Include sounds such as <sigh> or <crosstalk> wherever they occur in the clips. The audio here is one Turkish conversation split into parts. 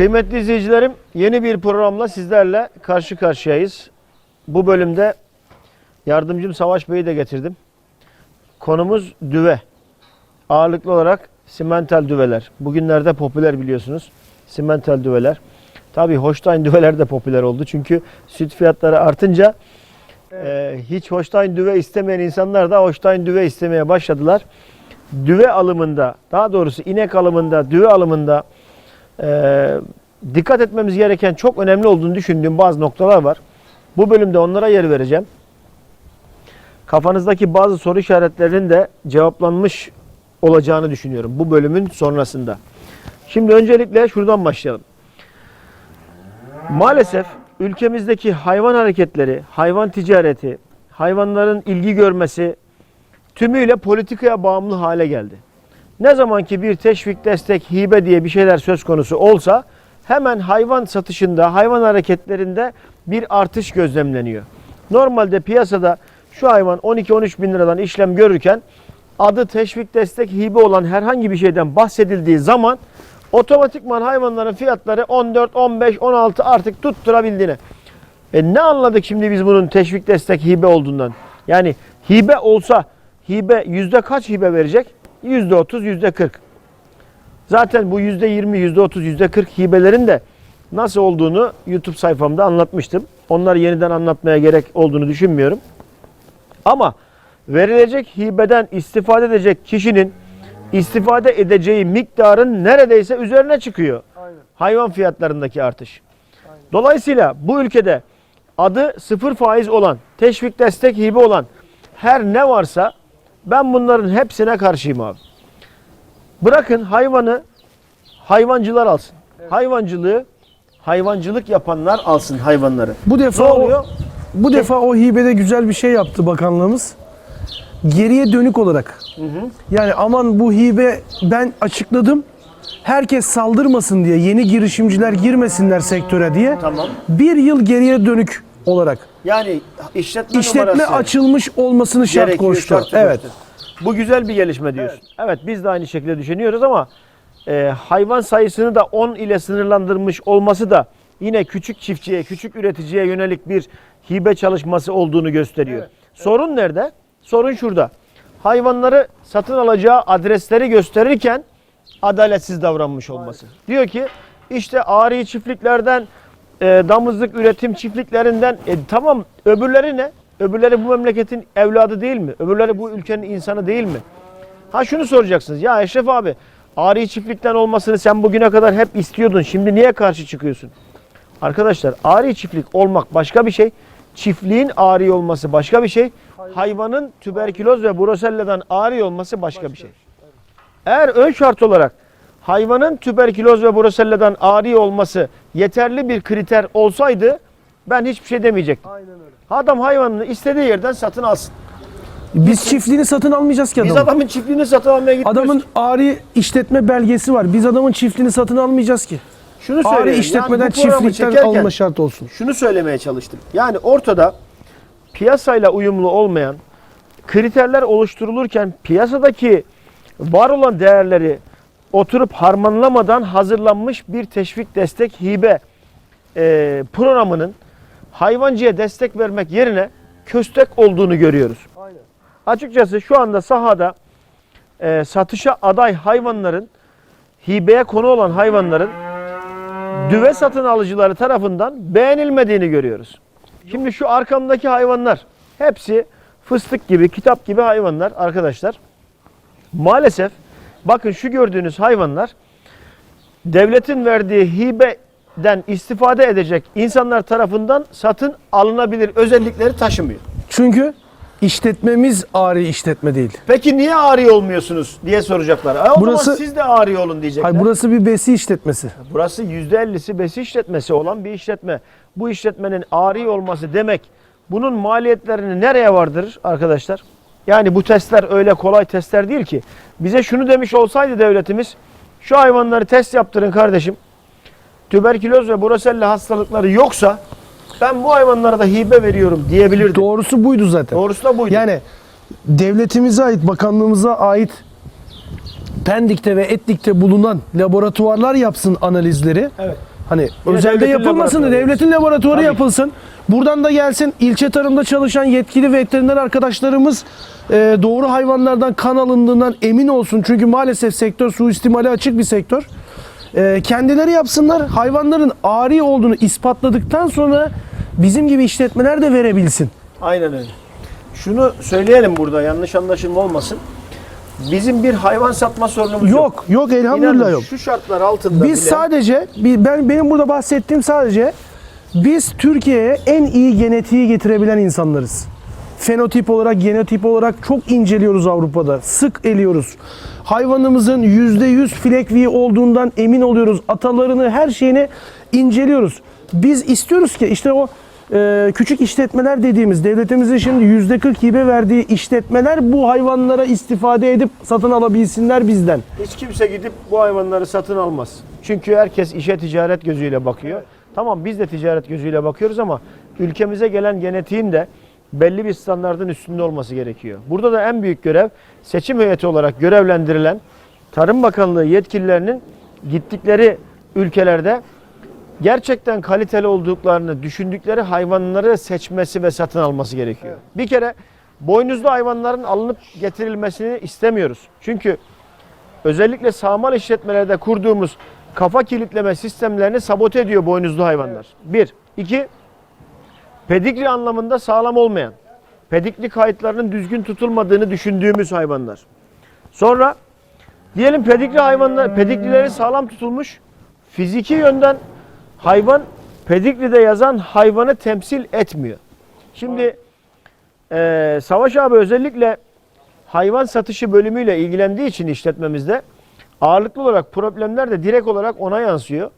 Kıymetli izleyicilerim, yeni bir programla sizlerle karşı karşıyayız. Bu bölümde yardımcım Savaş Bey'i de getirdim. Konumuz düve. Ağırlıklı olarak simental düveler. Bugünlerde popüler biliyorsunuz. Simental düveler. Tabii Holstein düveler de popüler oldu. Çünkü süt fiyatları artınca e, hiç Holstein düve istemeyen insanlar da Holstein düve istemeye başladılar. Düve alımında, daha doğrusu inek alımında, düve alımında ee, dikkat etmemiz gereken çok önemli olduğunu düşündüğüm bazı noktalar var. Bu bölümde onlara yer vereceğim. Kafanızdaki bazı soru işaretlerinin de cevaplanmış olacağını düşünüyorum bu bölümün sonrasında. Şimdi öncelikle şuradan başlayalım. Maalesef ülkemizdeki hayvan hareketleri, hayvan ticareti, hayvanların ilgi görmesi tümüyle politikaya bağımlı hale geldi. Ne zaman ki bir teşvik, destek, hibe diye bir şeyler söz konusu olsa hemen hayvan satışında, hayvan hareketlerinde bir artış gözlemleniyor. Normalde piyasada şu hayvan 12-13 bin liradan işlem görürken adı teşvik, destek, hibe olan herhangi bir şeyden bahsedildiği zaman otomatikman hayvanların fiyatları 14, 15, 16 artık tutturabildiğine. E ne anladık şimdi biz bunun teşvik, destek, hibe olduğundan? Yani hibe olsa hibe yüzde kaç hibe verecek? Yüzde otuz, yüzde kırk. Zaten bu yüzde yirmi, yüzde otuz, yüzde kırk hibelerin de nasıl olduğunu YouTube sayfamda anlatmıştım. Onları yeniden anlatmaya gerek olduğunu düşünmüyorum. Ama verilecek hibeden istifade edecek kişinin istifade edeceği miktarın neredeyse üzerine çıkıyor. Hayvan fiyatlarındaki artış. Dolayısıyla bu ülkede adı sıfır faiz olan, teşvik destek hibe olan her ne varsa ben bunların hepsine karşıyım abi. Bırakın hayvanı hayvancılar alsın. Hayvancılığı hayvancılık yapanlar alsın hayvanları. Bu defa Ne o, oluyor? bu defa o hibede güzel bir şey yaptı bakanlığımız. Geriye dönük olarak. Yani aman bu hibe ben açıkladım. Herkes saldırmasın diye, yeni girişimciler girmesinler sektöre diye. Tamam. Bir yıl geriye dönük olarak Yani işletme, işletme numarası açılmış olmasını şart gerekiyor, koştu. şartı Evet. koştu. Bu güzel bir gelişme diyorsun. Evet. biz de aynı şekilde düşünüyoruz ama e, hayvan sayısını da 10 ile sınırlandırmış olması da yine küçük çiftçiye, küçük üreticiye yönelik bir hibe çalışması olduğunu gösteriyor. Sorun nerede? Sorun şurada. Hayvanları satın alacağı adresleri gösterirken adaletsiz davranmış olması. Diyor ki işte ari çiftliklerden, e, damızlık üretim çiftliklerinden e, tamam öbürleri ne? Öbürleri bu memleketin evladı değil mi? Öbürleri bu ülkenin insanı değil mi? Ha şunu soracaksınız. Ya Eşref abi ari çiftlikten olmasını sen bugüne kadar hep istiyordun. Şimdi niye karşı çıkıyorsun? Arkadaşlar ari çiftlik olmak başka bir şey. Çiftliğin ari olması başka bir şey. Hayvanın tüberküloz ve bruselledan ari olması başka bir şey. Eğer ön şart olarak hayvanın tüberküloz ve bruselledan ari olması yeterli bir kriter olsaydı ben hiçbir şey demeyecektim. Adam hayvanını istediği yerden satın alsın. Biz çiftliğini satın almayacağız ki Biz adamın. adamın çiftliğini satın almaya gitmiyoruz. Adamın ari işletme belgesi var. Biz adamın çiftliğini satın almayacağız ki. şunu Ari söyleyeyim. işletmeden Yani bu programı çiftlikten çekerken alma şart olsun. Şunu söylemeye çalıştım. Yani ortada piyasayla uyumlu olmayan kriterler oluşturulurken piyasadaki var olan değerleri oturup harmanlamadan hazırlanmış bir teşvik destek hibe e, programının hayvancıya destek vermek yerine köstek olduğunu görüyoruz. Açıkçası şu anda sahada e, satışa aday hayvanların hibeye konu olan hayvanların düve satın alıcıları tarafından beğenilmediğini görüyoruz. Şimdi şu arkamdaki hayvanlar hepsi fıstık gibi, kitap gibi hayvanlar arkadaşlar. Maalesef bakın şu gördüğünüz hayvanlar devletin verdiği hibeden istifade edecek insanlar tarafından satın alınabilir özellikleri taşımıyor. Çünkü işletmemiz ari işletme değil. Peki niye ari olmuyorsunuz diye soracaklar. E o Burası- zaman siz de ari olun diyecekler. Hayır burası bir besi işletmesi. Burası %50'si besi işletmesi olan bir işletme. Bu işletmenin ari olması demek bunun maliyetlerini nereye vardırır arkadaşlar? Yani bu testler öyle kolay testler değil ki. Bize şunu demiş olsaydı devletimiz şu hayvanları test yaptırın kardeşim. Tüberküloz ve brusella hastalıkları yoksa ben bu hayvanlara da hibe veriyorum diyebilirdi. Doğrusu buydu zaten. Doğrusu da buydu. Yani devletimize ait, bakanlığımıza ait Pendik'te ve Etlik'te bulunan laboratuvarlar yapsın analizleri. evet. Hani Yine özelde devletin yapılmasın da laboratuvarı. devletin laboratuvarı Tabii. yapılsın. Buradan da gelsin ilçe tarımda çalışan yetkili veteriner arkadaşlarımız e, doğru hayvanlardan kan alındığından emin olsun. Çünkü maalesef sektör suistimale açık bir sektör. E, kendileri yapsınlar. Hayvanların ari olduğunu ispatladıktan sonra bizim gibi işletmeler de verebilsin. Aynen öyle. Şunu söyleyelim burada yanlış anlaşılma olmasın. Bizim bir hayvan satma sorunumuz yok. Yok, yok elhamdülillah İnanın yok. Şu şartlar altında Biz bile sadece ben benim burada bahsettiğim sadece biz Türkiye'ye en iyi genetiği getirebilen insanlarız. Fenotip olarak, genotip olarak çok inceliyoruz Avrupa'da. Sık eliyoruz. Hayvanımızın %100 Flekvi olduğundan emin oluyoruz. Atalarını, her şeyini inceliyoruz. Biz istiyoruz ki işte o e, küçük işletmeler dediğimiz devletimizin şimdi %40 hibe verdiği işletmeler bu hayvanlara istifade edip satın alabilsinler bizden. hiç kimse gidip bu hayvanları satın almaz. Çünkü herkes işe ticaret gözüyle bakıyor. Tamam biz de ticaret gözüyle bakıyoruz ama ülkemize gelen genetiğin de belli bir standardın üstünde olması gerekiyor. Burada da en büyük görev seçim heyeti olarak görevlendirilen Tarım Bakanlığı yetkililerinin gittikleri ülkelerde gerçekten kaliteli olduklarını düşündükleri hayvanları seçmesi ve satın alması gerekiyor. Bir kere boynuzlu hayvanların alınıp getirilmesini istemiyoruz. Çünkü özellikle sağmal işletmelerde kurduğumuz kafa kilitleme sistemlerini sabote ediyor boynuzlu hayvanlar. Bir. iki Pedigri anlamında sağlam olmayan, pedigri kayıtlarının düzgün tutulmadığını düşündüğümüz hayvanlar. Sonra diyelim pedigri hayvanlar, pedigrileri sağlam tutulmuş, fiziki yönden hayvan pedigride yazan hayvanı temsil etmiyor. Şimdi eee, Savaş abi özellikle hayvan satışı bölümüyle ilgilendiği için işletmemizde ağırlıklı olarak problemler de direkt olarak ona yansıyor.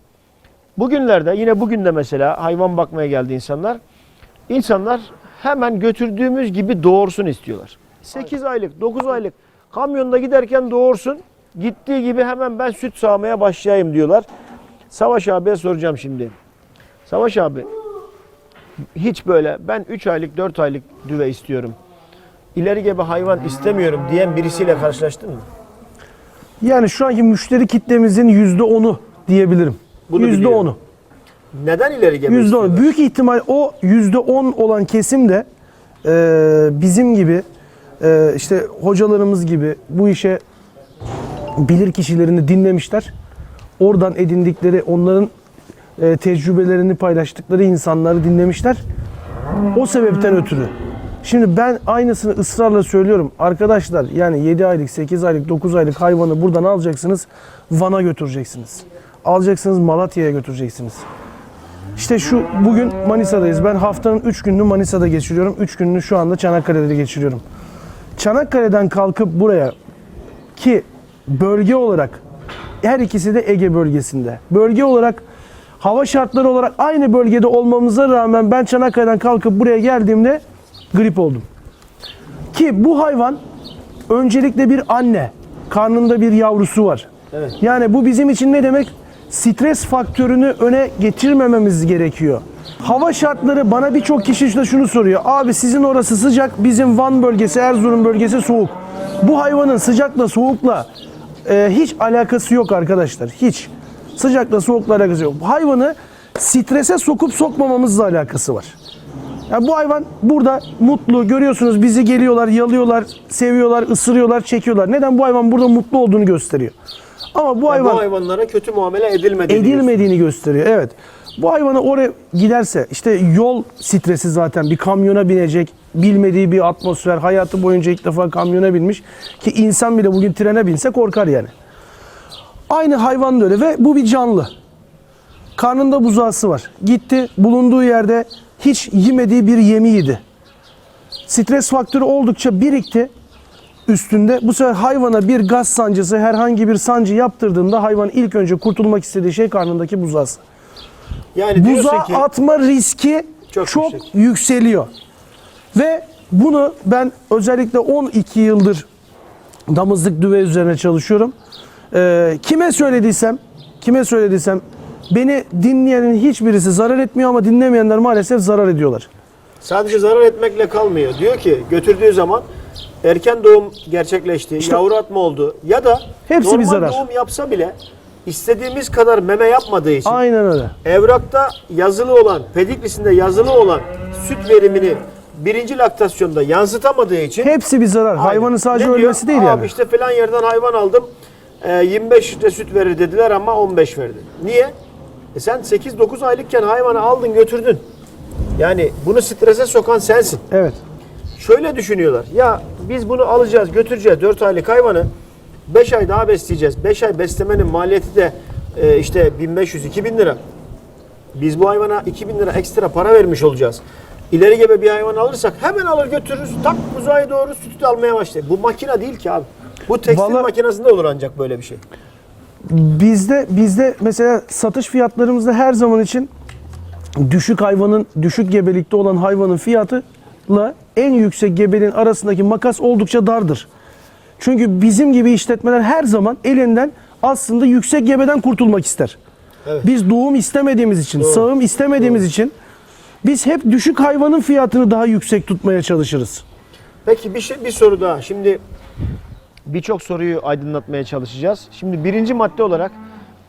Bugünlerde yine bugün de mesela hayvan bakmaya geldi insanlar. İnsanlar hemen götürdüğümüz gibi doğursun istiyorlar. 8 aylık, 9 aylık kamyonda giderken doğursun. Gittiği gibi hemen ben süt sağmaya başlayayım diyorlar. Savaş abiye soracağım şimdi. Savaş abi hiç böyle ben 3 aylık 4 aylık düve istiyorum. İleri gebe hayvan istemiyorum diyen birisiyle karşılaştın mı? Yani şu anki müşteri kitlemizin %10'u diyebilirim. Bunu %10'u. biliyorum. Neden ileri gebe %10. istiyorlar? Büyük ihtimal o %10 olan kesim de e, bizim gibi e, işte hocalarımız gibi bu işe bilir kişilerini dinlemişler. Oradan edindikleri onların e, tecrübelerini paylaştıkları insanları dinlemişler. O sebepten ötürü. Şimdi ben aynısını ısrarla söylüyorum. Arkadaşlar yani 7 aylık, 8 aylık, 9 aylık hayvanı buradan alacaksınız. Van'a götüreceksiniz. Alacaksınız Malatya'ya götüreceksiniz. İşte şu bugün Manisa'dayız. Ben haftanın 3 gününü Manisa'da geçiriyorum. 3 gününü şu anda Çanakkale'de geçiriyorum. Çanakkale'den kalkıp buraya ki bölge olarak her ikisi de Ege bölgesinde. Bölge olarak hava şartları olarak aynı bölgede olmamıza rağmen ben Çanakkale'den kalkıp buraya geldiğimde grip oldum. Ki bu hayvan öncelikle bir anne. Karnında bir yavrusu var. Evet. Yani bu bizim için ne demek? Stres faktörünü öne getirmememiz gerekiyor. Hava şartları bana birçok kişi işte şunu soruyor. Abi sizin orası sıcak, bizim Van bölgesi, Erzurum bölgesi soğuk. Bu hayvanın sıcakla soğukla e, hiç alakası yok arkadaşlar. Hiç. Sıcakla soğukla alakası yok. Hayvanı strese sokup sokmamamızla alakası var. Ya bu hayvan burada mutlu. Görüyorsunuz bizi geliyorlar, yalıyorlar, seviyorlar, ısırıyorlar, çekiyorlar. Neden bu hayvan burada mutlu olduğunu gösteriyor. Ama bu hayvan Bu hayvanlara kötü muamele edilmedi. edilmediğini gösteriyor. Evet. Bu hayvanı oraya giderse işte yol stresi zaten bir kamyona binecek. Bilmediği bir atmosfer. Hayatı boyunca ilk defa kamyona binmiş. Ki insan bile bugün trene binse korkar yani. Aynı hayvan da öyle ve bu bir canlı. Karnında buzağısı var. Gitti bulunduğu yerde hiç yemediği bir yemi yedi. Stres faktörü oldukça birikti üstünde. Bu sefer hayvana bir gaz sancısı, herhangi bir sancı yaptırdığında hayvan ilk önce kurtulmak istediği şey karnındaki buzağısı. Yani Buzağa ki atma riski Çok çok, yüksek. yükseliyor. Ve bunu ben özellikle 12 yıldır damızlık düve üzerine çalışıyorum. Ee, kime söylediysem, kime söylediysem beni dinleyenin hiçbirisi zarar etmiyor ama dinlemeyenler maalesef zarar ediyorlar. sadece zarar etmekle kalmıyor. Diyor ki götürdüğü zaman erken doğum gerçekleşti, yavru atma oldu ya da Hepsi bir normal zarar. doğum yapsa bile istediğimiz kadar meme yapmadığı için Aynen öyle. evrakta yazılı olan, pedikrisinde yazılı olan süt verimini birinci laktasyonda yansıtamadığı için Hepsi bir zarar. Hayvanın sadece Ne diyor? ölmesi değil Abi yani. işte filan yerden hayvan aldım. e, 25 litre süt verir dediler ama 15 verdi. Niye? E sen 8-9 aylıkken hayvanı aldın götürdün. Yani bunu strese sokan sensin. Evet. Şöyle düşünüyorlar. Ya biz bunu alacağız, götüreceğiz 4 aylık hayvanı. 5 ay daha besleyeceğiz. 5 ay beslemenin maliyeti de e, işte 1500-2000 lira. Biz bu hayvana 2000 lira ekstra para vermiş olacağız. İleri gebe bir hayvan alırsak hemen alır götürürüz. Tak uzaya doğru sütü almaya başlayır. Bu makine değil ki abi. Bu tekstil Vallahi- makinesinde olur ancak böyle bir şey. Bizde bizde mesela satış fiyatlarımızda her zaman için düşük hayvanın düşük gebelikte olan hayvanın fiyatıyla en yüksek gebeliğin arasındaki makas oldukça dardır. Çünkü bizim gibi işletmeler her zaman elinden aslında yüksek gebeden kurtulmak ister. Evet. Biz doğum istemediğimiz için, sağım istemediğimiz için biz hep düşük hayvanın fiyatını daha yüksek tutmaya çalışırız. Peki bir şey bir soru daha. Şimdi birçok soruyu aydınlatmaya çalışacağız. Şimdi birinci madde olarak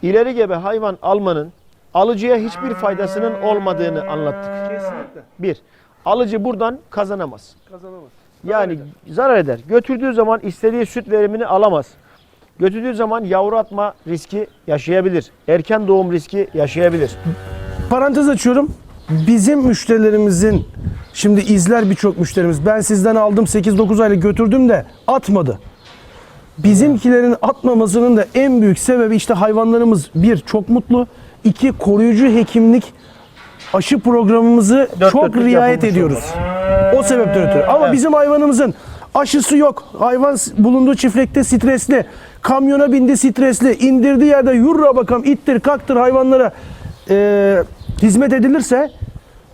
ileri gebe hayvan almanın alıcıya hiçbir faydasının olmadığını anlattık. Kesinlikle. Bir, alıcı buradan kazanamaz. Kazanamaz. Yani zarar eder. Götürdüğü zaman istediği süt verimini alamaz. Götürdüğü zaman yavru atma riski yaşayabilir. Erken doğum riski yaşayabilir. Parantez açıyorum. Bizim müşterilerimizin şimdi izler birçok müşterimiz. Ben sizden aldım 8-9 aylık götürdüm de atmadı. Bizimkilerin atmamasının da en büyük sebebi işte hayvanlarımız bir çok mutlu, iki koruyucu hekimlik aşı programımızı Dört çok dörtlük riayet ediyoruz. O sebepten ötürü. Ama bizim hayvanımızın aşısı yok. Hayvan bulunduğu çiftlikte stresli. Kamyona bindi stresli. indirdiği yerde yurra bakalım ittir kaktır hayvanlara e, hizmet edilirse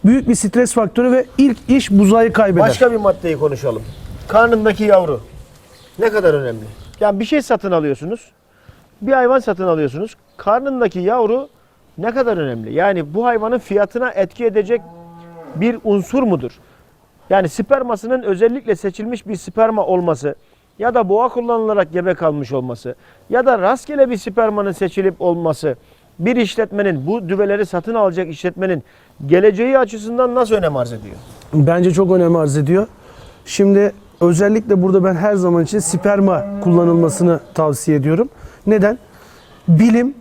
büyük bir stres faktörü ve ilk iş buzayı kaybeder. Başka bir maddeyi konuşalım. Karnındaki yavru ne kadar önemli? Yani bir şey satın alıyorsunuz. Bir hayvan satın alıyorsunuz. Karnındaki yavru ne kadar önemli? Yani bu hayvanın fiyatına etki edecek bir unsur mudur? Yani spermasının özellikle seçilmiş bir sperma olması ya da boğa kullanılarak gebe kalmış olması ya da rastgele bir spermanın seçilip olması bir işletmenin bu düveleri satın alacak işletmenin geleceği açısından nasıl önem arz ediyor? Bence çok önem arz ediyor. Şimdi özellikle burada ben her zaman için sperma kullanılmasını tavsiye ediyorum. Neden? Bilim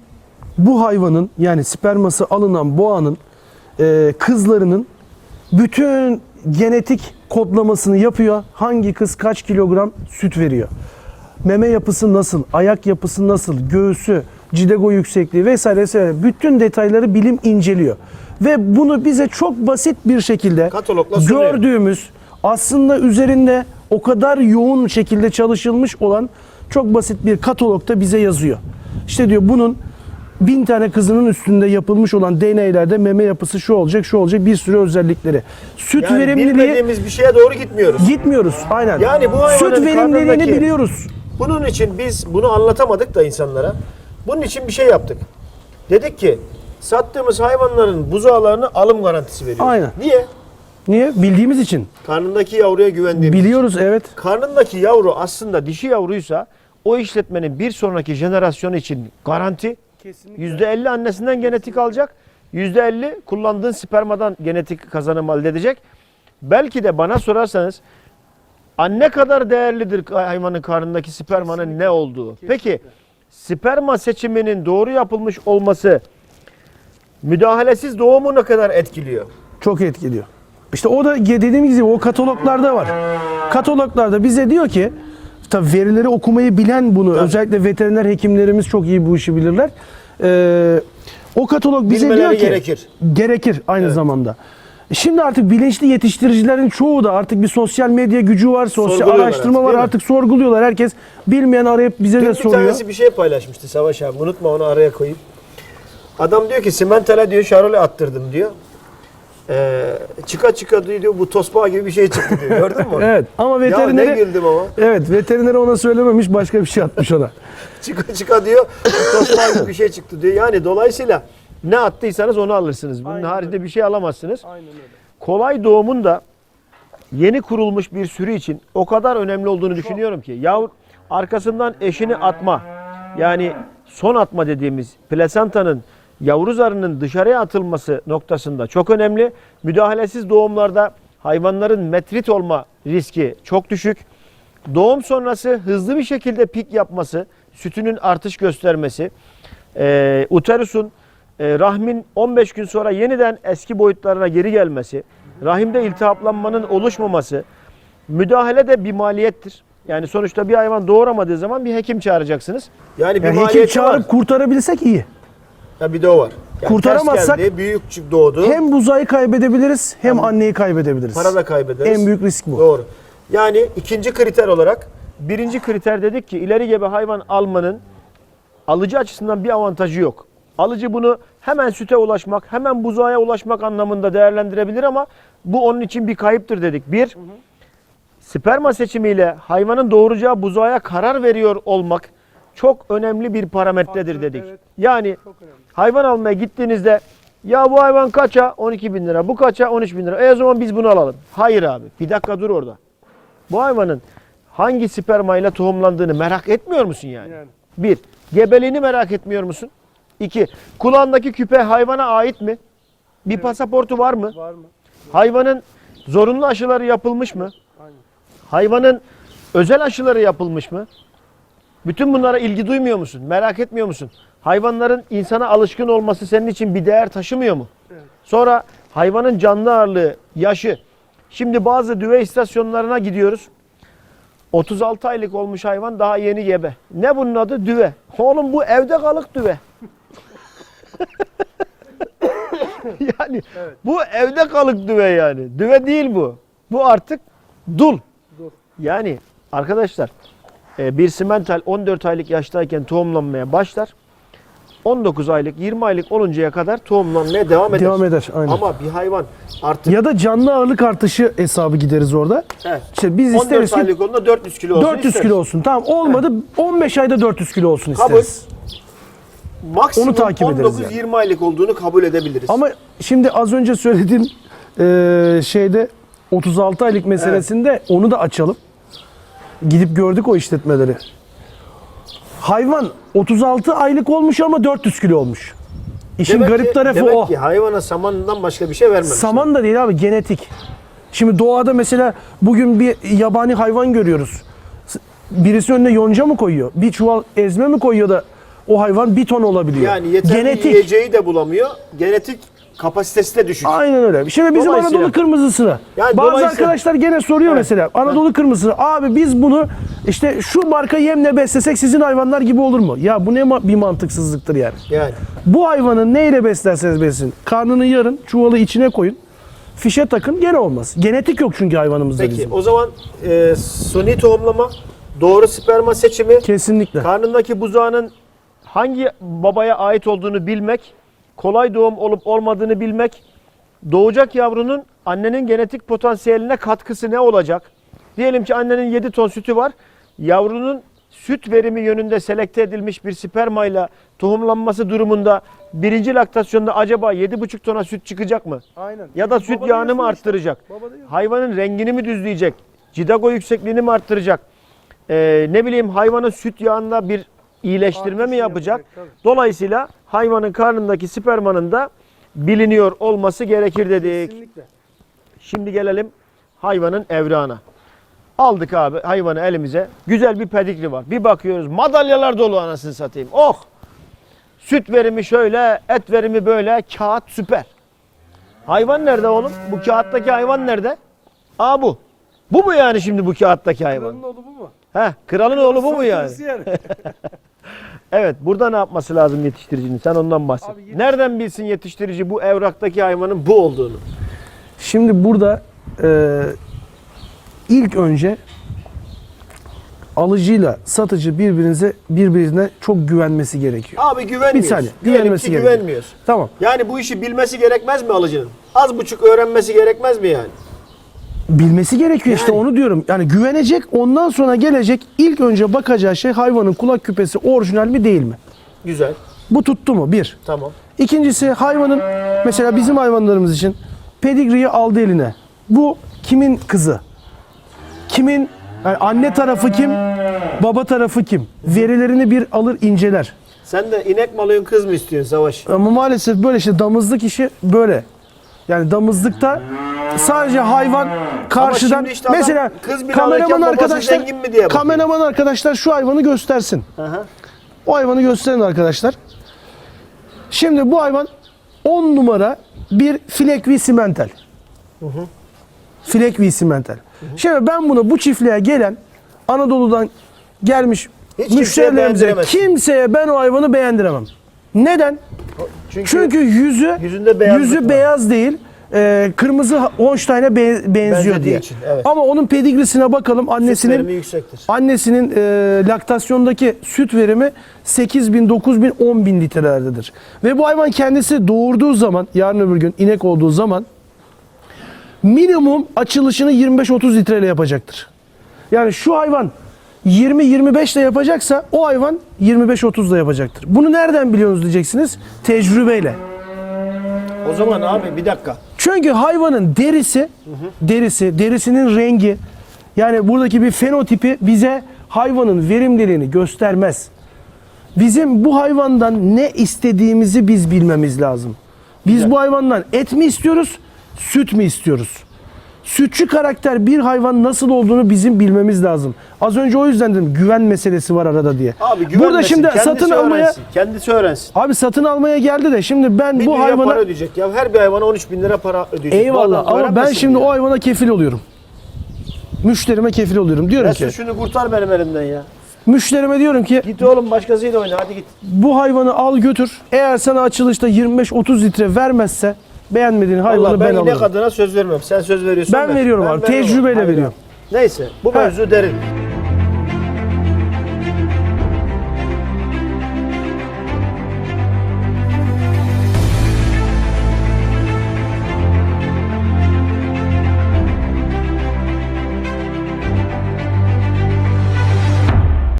bu hayvanın yani sperması alınan boğanın e, kızlarının bütün genetik kodlamasını yapıyor. Hangi kız kaç kilogram süt veriyor? Meme yapısı nasıl? Ayak yapısı nasıl? Göğsü, cidego yüksekliği vesaire vesaire. Bütün detayları bilim inceliyor. Ve bunu bize çok basit bir şekilde Katalogla sunuyor. gördüğümüz aslında üzerinde o kadar yoğun şekilde çalışılmış olan çok basit bir katalogda bize yazıyor. İşte diyor bunun bin tane kızının üstünde yapılmış olan DNA'lerde meme yapısı şu olacak, şu olacak bir sürü özellikleri. Süt Yani verimliliği bilmediğimiz bir şeye doğru gitmiyoruz. gitmiyoruz. Aynen. Yani bu Süt verimliliğini biliyoruz. Bunun için biz bunu anlatamadık da insanlara. Bunun için bir şey yaptık. Dedik ki sattığımız hayvanların buzağlarını alım garantisi veriyoruz. Aynen. Niye? Niye? Bildiğimiz için. Karnındaki yavruya güvendiğimiz. Biliyoruz evet. Karnındaki yavru aslında dişi yavruysa o işletmenin bir sonraki jenerasyonu için garanti. %50 annesinden genetik alacak. %50 kullandığın spermadan genetik kazanım elde edecek. Belki de bana sorarsanız anne kadar değerlidir hayvanın karnındaki spermanın ne olduğu. Peki sperma seçiminin doğru yapılmış olması müdahalesiz doğumu ne kadar etkiliyor? Çok etkiliyor. İşte o da dediğim gibi o kataloglarda var. Kataloglarda bize diyor ki tabii verileri okumayı bilen bunu özellikle veteriner hekimlerimiz çok iyi bu işi bilirler. Ee, o katalog bize Bilmeleri diyor ki gerekir. gerekir aynı zamanda. Şimdi artık bilinçli yetiştiricilerin çoğu da artık bir sosyal medya gücü var, sosyal araştırma var artık sorguluyorlar. Herkes bilmeyen arayıp bize Dün de bir soruyor. tanesi bir şey paylaşmıştı Savaş abi. Unutma onu araya koyayım. Adam diyor ki simentale diyor şarole attırdım diyor. Ee, çıka çıka diyor bu tosbağa gibi bir şey çıktı diyor. Gördün mü? onu? <laughs> Evet ama Ya veterineri ne güldüm ama. Evet veterineri ona söylememiş başka bir şey atmış ona. <laughs> Çıka çıka diyor bu tosbağa gibi bir şey çıktı diyor. Yani dolayısıyla ne attıysanız onu alırsınız. Bunun Aynen haricinde bir şey alamazsınız. Aynen öyle. Kolay doğumun da yeni kurulmuş bir sürü için o kadar önemli olduğunu düşünüyorum ki. Yav arkasından eşini atma. Yani son atma dediğimiz plasentanın yavru zarının dışarıya atılması noktasında çok önemli. Müdahalesiz doğumlarda hayvanların metrit olma riski çok düşük. Doğum sonrası hızlı bir şekilde pik yapması, sütünün artış göstermesi, e, uterusun, e, rahmin 15 gün sonra yeniden eski boyutlarına geri gelmesi, rahimde iltihaplanmanın oluşmaması, müdahale de bir maliyettir. Yani sonuçta bir hayvan doğuramadığı zaman bir hekim çağıracaksınız. Yani bir Yani hekim maliyeti var. çağırıp kurtarabilsek iyi. Ya bir de o var. Yani Kurtaramazsak- geldi, büyük doğdu. Hem buzağı kaybedebiliriz hem anneyi kaybedebiliriz. para da kaybederiz. En büyük risk bu. Doğru. Yani ikinci kriter olarak birinci kriter dedik ki ileri gebe hayvan almanın alıcı açısından bir avantajı yok. Alıcı bunu hemen süte ulaşmak, hemen buzağa ulaşmak anlamında değerlendirebilir ama bu onun için bir kayıptır dedik. Bir, sperma seçimiyle hayvanın doğuracağı buzağa karar veriyor olmak çok önemli bir parametredir dedik. Yani hayvan almaya gittiğinizde ya bu hayvan kaça? 12 bin lira. Bu kaça? 13 bin lira. E o zaman biz bunu alalım. Hayır abi. Bir dakika dur orada. Bu hayvanın hangi spermayla tohumlandığını merak etmiyor musun yani? Yani. Bir, gebeliğini merak etmiyor musun? İki, kulağındaki küpe hayvana ait mi? Bir pasaportu var mı? Var mı? Hayvanın zorunlu aşıları yapılmış mı? Aynen. Hayvanın özel aşıları yapılmış mı? Bütün bunlara ilgi duymuyor musun? Merak etmiyor musun? Hayvanların insana alışkın olması senin için bir değer taşımıyor mu? Sonra hayvanın canlı ağırlığı, yaşı. Şimdi bazı düve istasyonlarına gidiyoruz. 36 aylık olmuş hayvan daha yeni gebe. Ne bunun adı? Düve. Oğlum bu evde kalık düve. <laughs> yani bu evde kalık düve yani. Düve değil bu. Bu artık dul. Dul. Yani arkadaşlar bir simental 14 aylık yaştayken tohumlanmaya başlar. 19 aylık 20 aylık oluncaya kadar tohumlanmaya devam eder. Devam eder. Aynen. Ama bir hayvan artık Ya da canlı ağırlık artışı hesabı gideriz orada. Evet. İşte biz 14 isteriz ki aylık onda 400 kilo olsun 400 isteriz. kilo olsun. Tamam olmadı 15 ayda 400 kilo olsun Kabul. isteriz. Maksimum Onu takip ederiz 19-20 aylık olduğunu kabul edebiliriz. Ama şimdi az önce söylediğim eee, şeyde 36 aylık meselesinde onu da açalım. Gidip gördük o işletmeleri. Hayvan 36 aylık olmuş ama 400 kilo olmuş. İşin Demek garip ki- tarafı demek o. ki hayvana samanından başka bir şey vermemiş. Saman da değil abi genetik. Şimdi doğada mesela bugün bir yabani hayvan görüyoruz. Birisi önüne yonca mı koyuyor? Bir çuval ezme mi koyuyor da o hayvan bir ton olabiliyor? Yani yeterli genetik. yiyeceği de bulamıyor. Genetik kapasitesi de düşük. Aynen öyle. Şimdi bizim Dolayısıyla- Anadolu kırmızısını. Yani Bazı dolayısıyla- arkadaşlar gene soruyor mesela. Anadolu kırmızısı. Abi biz bunu işte şu marka yemle beslesek sizin hayvanlar gibi olur mu? Ya bu ne ma- bir mantıksızlıktır yani. Yani Bu hayvanı neyle beslerseniz besleyin. Karnını yarın, çuvalı içine koyun. Fişe takın gene olmaz. Genetik yok çünkü hayvanımızda peki bizim. o zaman e, suni tohumlama, doğru sperma seçimi, Kesinlikle. karnındaki buzağının hangi babaya ait olduğunu bilmek, kolay doğum olup olmadığını bilmek, doğacak yavrunun annenin genetik potansiyeline katkısı ne olacak? Diyelim ki annenin 7 ton sütü var. Yavrunun süt verimi yönünde selekte edilmiş bir spermayla tohumlanması durumunda birinci laktasyonda acaba 7,5 tona süt çıkacak mı? Aynen. Ya da süt yağını mı arttıracak? Hayvanın rengini mi düzleyecek? Cidago yüksekliğini mi arttıracak? Ee, ne bileyim hayvanın süt yağında bir iyileştirme mi yapacak? Dolayısıyla hayvanın karnındaki spermanın da biliniyor olması gerekir dedik. Kesinlikle. Şimdi gelelim hayvanın evrağına. Aldık abi hayvanı elimize. Güzel bir pedigri var. Bir bakıyoruz madalyalar dolu anasını satayım. Oh! Süt verimi şöyle, et verimi böyle, kağıt süper. Hayvan nerede oğlum? Bu kağıttaki hayvan nerede? Aa bu. Bu mu yani şimdi bu kağıttaki hayvan? oğlu bu mu? Heh, kralın oğlu bu mu yani? yani. <laughs> Evet, burada ne yapması lazım yetiştiricinin? Sen ondan bahset. Abi yetiş- Nereden bilsin yetiştirici bu evraktaki hayvanın bu olduğunu? Şimdi burada e, ilk önce alıcıyla satıcı birbirinize birbirine çok güvenmesi gerekiyor. Abi güvenmiyoruz. Bir saniye, Diyelim güvenmesi ki gerekiyor. güvenmiyoruz. Tamam. Yani bu işi bilmesi gerekmez mi alıcının? Az buçuk öğrenmesi gerekmez mi yani? Bilmesi gerekiyor işte Yani. onu diyorum. Yani güvenecek ondan sonra gelecek ilk önce bakacağı şey hayvanın kulak küpesi orijinal mi değil mi? Güzel. Bu tuttu mu? Bir. Tamam. İkincisi hayvanın mesela bizim hayvanlarımız için pedigriyi aldı eline. Bu kimin kızı? Kimin yani anne tarafı kim? Baba tarafı kim? Verilerini bir alır inceler. Sen de inek mi alıyorsun kız mı istiyorsun Savaş? Ama maalesef böyle işte damızlık işi böyle. Yani damızlıkta sadece hayvan karşıdan şimdi işte adam mesela kız bile kameraman alırken babası arkadaşlar zengin mi diye bakıyor. kameraman arkadaşlar şu hayvanı göstersin. Aha. O hayvanı gösterin arkadaşlar. Şimdi bu hayvan 10 numara bir Filekvi simental. Filekvi simental. Şimdi ben bunu bu çiftliğe gelen Anadolu'dan gelmiş Hiç kimseye müşterilerimize beğendiremezsin. kimseye ben o hayvanı beğendiremem. Neden? Çünkü, Çünkü yüzü yüzünde beyazlık yüzü var. beyaz değil. E, kırmızı Holstein'e be- benziyor Benzediği diye. için, evet. Ama onun pedigrisine bakalım annesinin verimi yüksektir. Annesinin e, laktasyondaki süt verimi 8 bin, 9 bin, 10 bin litrelerdedir. Ve bu hayvan kendisi doğurduğu zaman, yarın öbür gün inek olduğu zaman minimum açılışını 25-30 litreyle yapacaktır. Yani şu hayvan 20-25 ile yapacaksa o hayvan 25-30 ile yapacaktır. Bunu nereden biliyorsunuz diyeceksiniz? Tecrübeyle. O zaman abi bir dakika. Çünkü hayvanın derisi, derisi, derisinin rengi yani buradaki bir fenotipi bize hayvanın verimliliğini göstermez. Bizim bu hayvandan ne istediğimizi biz bilmemiz lazım. Biz bu hayvandan et mi istiyoruz, süt mü istiyoruz? Sütçü karakter bir hayvan nasıl olduğunu bizim bilmemiz lazım. Az önce o yüzden dedim güven meselesi var arada diye. Abi Burada güvenmesin, şimdi kendisi satın almaya öğrensin, Kendisi öğrensin. abi satın almaya geldi de şimdi ben Bir bu hayvana para ödeyecek ya. Her bir hayvana 13 bin lira para ödeyecek. Eyvallah ama ben şimdi diye. o hayvana kefil oluyorum. Müşterime kefil oluyorum. Diyorum Resul ki, şunu kurtar benim elimden ya. müşterime diyorum ki Git oğlum başkasıyla oyna hadi git. bu hayvanı al götür. Eğer sana açılışta 25-30 litre vermezse beğenmediğin hayvanı Vallahi ben, ben alırım. adına söz vermem. Sen söz veriyorsun. Ben ver. veriyorum abi, veremem. tecrübeyle Hayır veriyorum. Neyse bu mevzu derin.